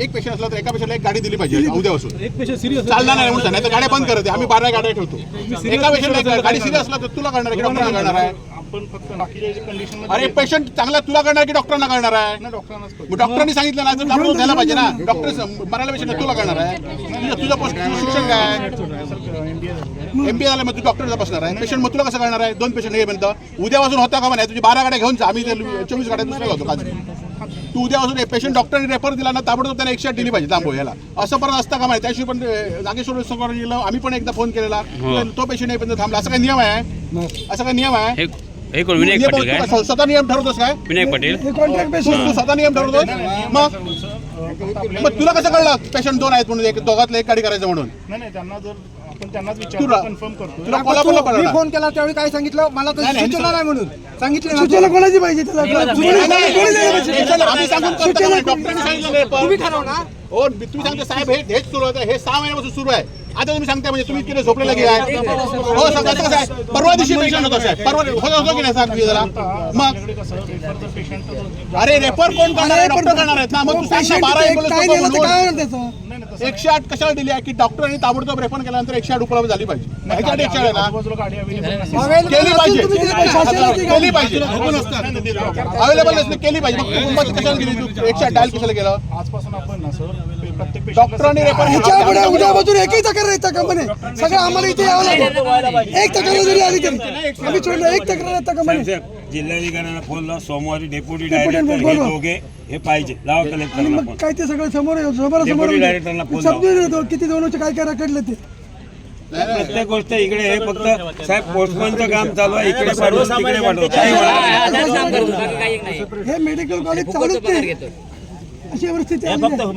एक पेशंट असला तर एका पेशंटला एक गाडी दिली पाहिजे उद्यापासून. एक पेशंट सिरियस चालणार नाही म्हणून नाही तर गाड्या बंद करते आम्ही बारा गाड्या ठेवतो. एका पेशंटला गाडी सिरियस असला तर तुला करणार आहे की डॉक्टरना करणार आहे? आपण फक्त बाकीच्या कंडिशन अरे पेशंट चांगला तुला करणार की डॉक्टरना करणार आहे? डॉक्टरांनाच मग डॉक्टरांनी सांगितलं ना तर डॉक्टर द्यायला पाहिजे ना. डॉक्टर मरायला पेशंट तुला करणार आहे? तुझं- शिक्षण काय एमबीए झालं मग तू डॉक्टर बसणार आहे. पेशंट मग तुला कसं करणार आहे? दोन पेशंट हे म्हणतं उद्यापासून होता का म्हणे तुझी बारा गाड्या घेऊन जा. आम्ही चोवीस गाड्या दुसऱ्याला होतो काल. तू उद्यापासून पेशंट डॉक्टरने रेफर दिला ना ताबडतोब त्याला एकशे दिली पाहिजे तांबो याला असं परत असतं का माहिती? त्याशिवाय पण नागेश्वर संघटनेला आम्ही पण एकदा फोन केलेला. तो पेशंट येईपर्यंत थांबला. असं काही नियम आहे? असं काही नियम आहे? हे हे कोण विनायक पाटील स्वतः नियम ठरवतोस काय? विनायक पाटील. स्वतः नियम ठरवतोस? मग? मग तुला कसं कळलं? पेशंट दोन आहेत म्हणून एक दोघातलं एक गाडी करायचं म्हणून. नाही नाही त्यांना जर आपण त्यांनाच तुला- विचारतो कन्फर्म करतो तुला कोल्हापूरला मी फोन केला त्यावेळी काय सांगितलं? मला तर नाही, नाही, सूचना नाही. म्हणून. सांगितलं सूचना कोणाची पाहिजे त्याला? नाही, नाही, कोणी नाही पाहिजे. पेशंट आम्ही सांगून करतो? डॉक्टरांनी सांगितलं नाही पण. तुम्ही ठरवणार हो तुम्ही सांगता साहेब हे हेच सुरू आहे हे सहा महिन्यापासून सुरू आहे. आता तुम्ही सांगता म्हणजे तुम्ही इतके झोपलेला काय? हो सांगा कसं आहे परवा दिवशी पेशंट होतो साहेब. परवा होतो होतो की नाही मी जरा. मग? अरे रेफर कोण करणार आहे? डॉक्टर करणार आहेत ना. मग तू सांग बारा काय त्याचं एकशे आठ कशाला दिली आहे? की डॉक्टरांनी ताबडतोब रेफर केल्यानंतर एकशे आठ उपलब्ध झाली पाहिजे. ह्याच्यासाठी एकशे आठ ना? केली पाहिजे. केली पाहिजे. अवेलेबल नसली केली पाहिजे. मग कुटुंबाची कशाला गेली तू एकशे आठ डायल कशाला गेलं आजपासून आपण ना सर प्रत्येक patient ला डॉक्टरांनी रेफर ह्याच्या पुढे उद्यापासून एकही तक्रार सगळं आम्हाला इथे यावं लागेल. एक तक्रार जरी आली तरी. आम्ही सोडलं एक तक्रार येतात का म्हणे जिल्हाधिकाऱ्यांना फोन लाव सोमवारी डेप्युटी डायरेक्टर हे. दोघे हे पाहिजे. लावा आणि कलेक्टरला मग फोन काय ते सगळं समोर समोर डेप्युटी डायरेक्टरला फोन लावा. समजून येतो किती दोनचे काय काय रखडलं ते. प्रत्येक गोष्ट इकडे हे फक्त साहेब पोस्टमनचं काम चालू आहे. इकडे पाठवून तिकडे पाठवून. काही होणार नाही. हे मेडिकल कॉलेज चालूच अशी परिस्थिती आहे.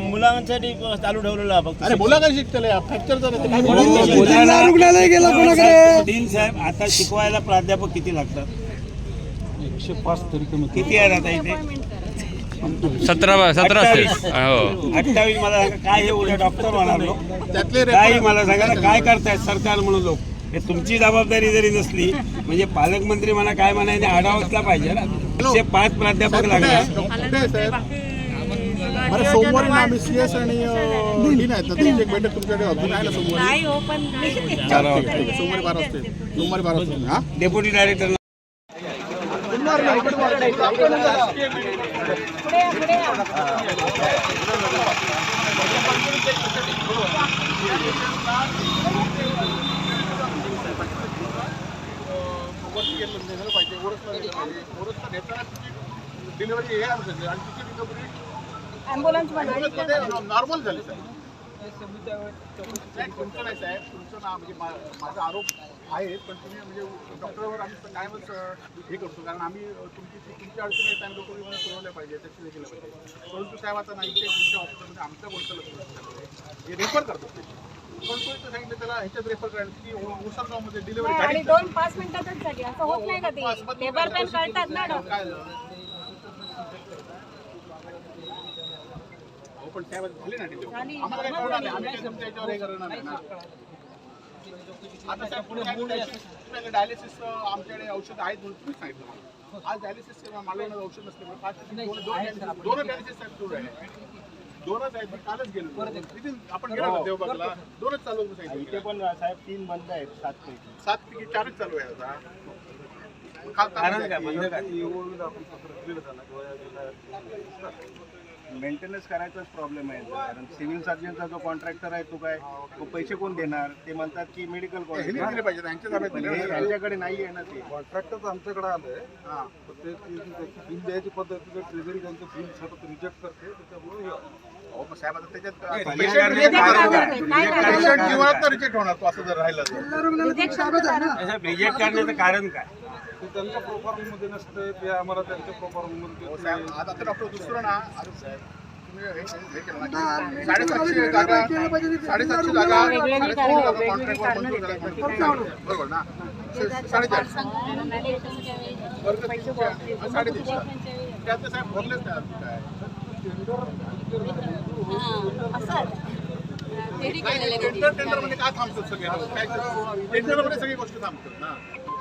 मुलांसाठी चालू ठेवलेला फक्त अरे बोला काय शिकतले फ्रॅक्चरचा काय जिल्हा रुग्णालय गेला कोणाकडे? डीन साहेब आता शिकवायला प्राध्यापक किती लागतात? एकशे पाच तरी कमी किती आहेत आता इथे? सतरा सतरा हो. अठ्ठावीस मला सांगा काय हे उद्या डॉक्टर होणार लोक? त्यातले काही मला सांगा ना काय करतायत सरकार म्हणून लोक? हे तुमची जबाबदारी जरी नसली म्हणजे पालकमंत्री म्हणा काय म्हणायने आढावाचला पाहिजे ना. एकशे पाच प्राध्यापक सोमवारी ना आम्ही आणि एक बैठक तुमच्याकडे अजून आहे ना सोमवारी? नाही हो पण चार वाजता. ठीक आहे, सोमवारी बारा वाजता येईल. सोमवारी बारा वाजता येईल, हा? डेप्युटी डायरेक्टर डिलिव्हरी हे आणि तिची डिलिव्हरी नॉर्मल झाली साहेब तुमचं नाही साहेब. तुमचं ना म्हणजे माझा आरोप आहे पण तुम्ही म्हणजे डॉक्टरवर आम्ही कायमच हे करतो. कारण आम्ही तुमची तुमची अडचणी आहेत आणि लोक पुरवल्या पाहिजे त्याची केलं पाहिजे परंतु साहेब आता नाही इथे तुमच्या ऑफिसमध्ये आमच्या गोष्ट हे रेफर करतो पण तो इथं सांगितलं त्याला ह्याच्यात रेफर करायला की उसारगावमध्ये डिलिव्हरी आणि दोन पाच मिनिटातच झाली. असं होत नाही का ते? पेपर पेन कळतात ना डॉक्टर? काय पण साहेब झाली ना. आम्हाला काही कळणार नाही. आम्ही काही तुमच्या याच्यावर हे करणार नाही ना. आता साहेब पुढे काय डायलिसिस आमच्याकडे औषध आहेत म्हणून तुम्ही सांगितलं मला. आज डायलिसिस मालवण्यात औषध नसल्यामुळे पाच दोन डायलिसिस साहेब सुरू आहे. दोनच आहेत कालच गेलो आपण गेलो ना देवबागला. दोनच चालू इथे पण साहेब तीन बंद आहेत सात पैकी. सात पैकी चारच चालू आहे आता. का- कारण काय? मेंटेनन्स करायचाच प्रॉब्लेम आहे. कारण सिव्हिल सर्जनचा जो कॉन्ट्रॅक्टर आहे तो काय तो पैसे कोण देणार? ते म्हणतात की मेडिकल कॉलेज दिले पाहिजे यांच्या ताब्यात दिले पाहिजे. त्यांच्याकडे नाही आहे ना ते. कॉन्ट्रॅक्टच आमच्याकडे आलंय. हां. तर ते ती- त्याची बिल द्यायची पद्धती ट्रेझरी त्यांचं बिल सतत रिजेक्ट करते. त्याच्यामुळे हे अहो, पण साहेब आता त्याच्यात जीवनात रिजेक्ट होणार तो असं जर राहिलं तर. रिजेक्ट करण्याचं कारण काय? ते त्यांच्या प्रोफॉर्ममध्ये नसते ते आम्हाला त्यांच्या प्रोफॉर्ममध्ये हो, साहेब, आता ते डॉक्टर दुसरं ना साडेसातशे जागा. साडेसातशे जागा रुग्णालय वेगवेगळी साडेसातशे कारणं, जागा वेगवेगळी contract वर कारणं मंजूर. बरोबर ना साडेचार वर्ग तीनशे, साडेतीनशे त्यातले साहेब भरलेच काय टेंडर टेंडरमध्ये काय थांबतात सगळे काय टेंडरमध्ये सगळी गोष्ट थांबतात ना